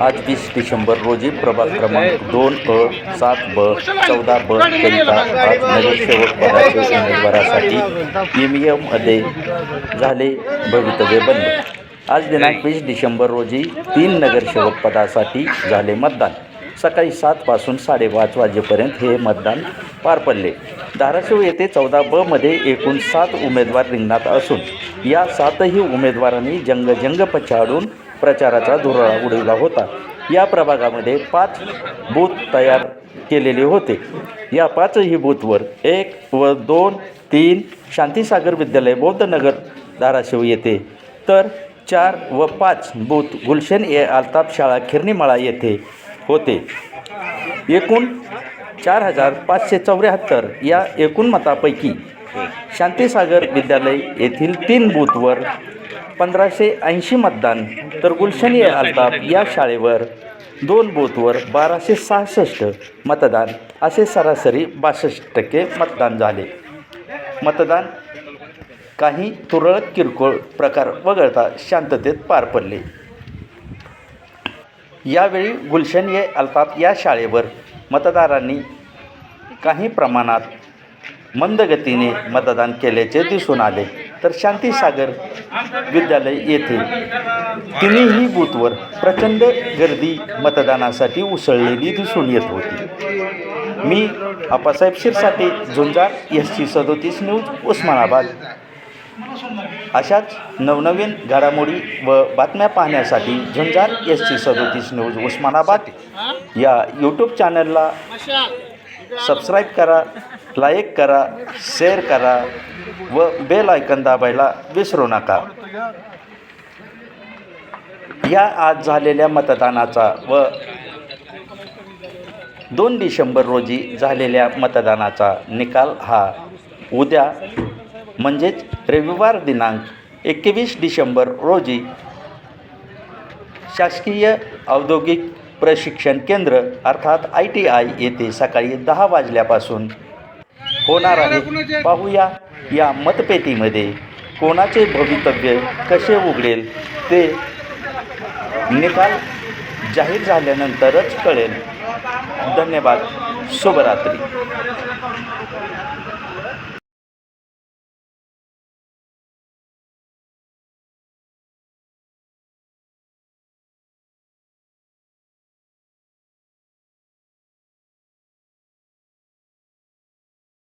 आज वीस डिसेंबर रोजी प्रभाग क्रमांक दोन अ सात ब चौदा ब करिता आज नगरसेवक पदाच्या उमेदवारासाठी एममध्ये झाले भवितव्य बंद आज दिनांक वीस डिसेंबर रोजी तीन नगरसेवक पदासाठी झाले मतदान. सकाळी सातपासून साडेपाच वाजेपर्यंत हे मतदान पार पडले. धाराशिव येथे चौदा बमध्ये एकूण सात उमेदवार रिंगणात असून या सातही उमेदवारांनी जंगजंग पछाडून प्रचाराचा धुरळा उडविला होता. या प्रभागामध्ये पाच बूथ तयार केलेले होते. या पाचही बूथवर एक व दोन तीन शांतीसागर विद्यालय बौद्धनगर धाराशिव येथे तर चार व पाच बूथ गुलशन ए आलताप शाळा खिरणीमाळा येथे होते. एकूण चार हजार पाचशे चौऱ्याहत्तर या एकूण मतापैकी शांतीसागर विद्यालय येथील तीन बूथवर पंधराशे ऐंशी मतदान. तर गुलशन ए आलताप या शाळेवर दोन बूथवर बाराशे सहासष्ट मतदान. असे सरासरी बासष्ट टक्के मतदान झाले. मतदान काही तुरळक किरकोळ प्रकार वगळता शांततेत पार पडले. यावेळी गुलशन ए अल्ताफ या शाळेवर मतदारांनी काही प्रमाणात मंदगतीने मतदान केल्याचे दिसून आले. तर शांतीसागर विद्यालय येथे. तिन्ही बूथवर प्रचंड गर्दी मतदानासाठी उसळलेली दिसून येत होती. मी आप्पासाहेब शिरसाटे झुंजार एस सी सदोतीस न्यूज उस्मानाबाद. अशाच नवनवीन घडामोडी व बातम्या पाहण्यासाठी झुंजार एस सी सदोतीस न्यूज उस्मानाबाद या यूट्यूब चॅनलला सबस्क्राईब करा लाईक करा शेअर करा व बेल आयकन दाबायला विसरू नका. या आज झालेल्या मतदानाचा व दोन डिसेंबर रोजी झालेल्या मतदानाचा निकाल हा उद्या म्हणजेच रविवार दिनांक एकवीस डिसेंबर रोजी शासकीय औद्योगिक प्रशिक्षण केंद्र अर्थात आय टी आय येथे सकाळी दहा वाजल्यापासून. होणार आहे. पाहूया या मतपेटीमध्ये कोणाचे भवितव्य कसे उघडेल ते निकाल जाहीर झाल्यानंतरच कळेल. धन्यवाद. शुभरात्री.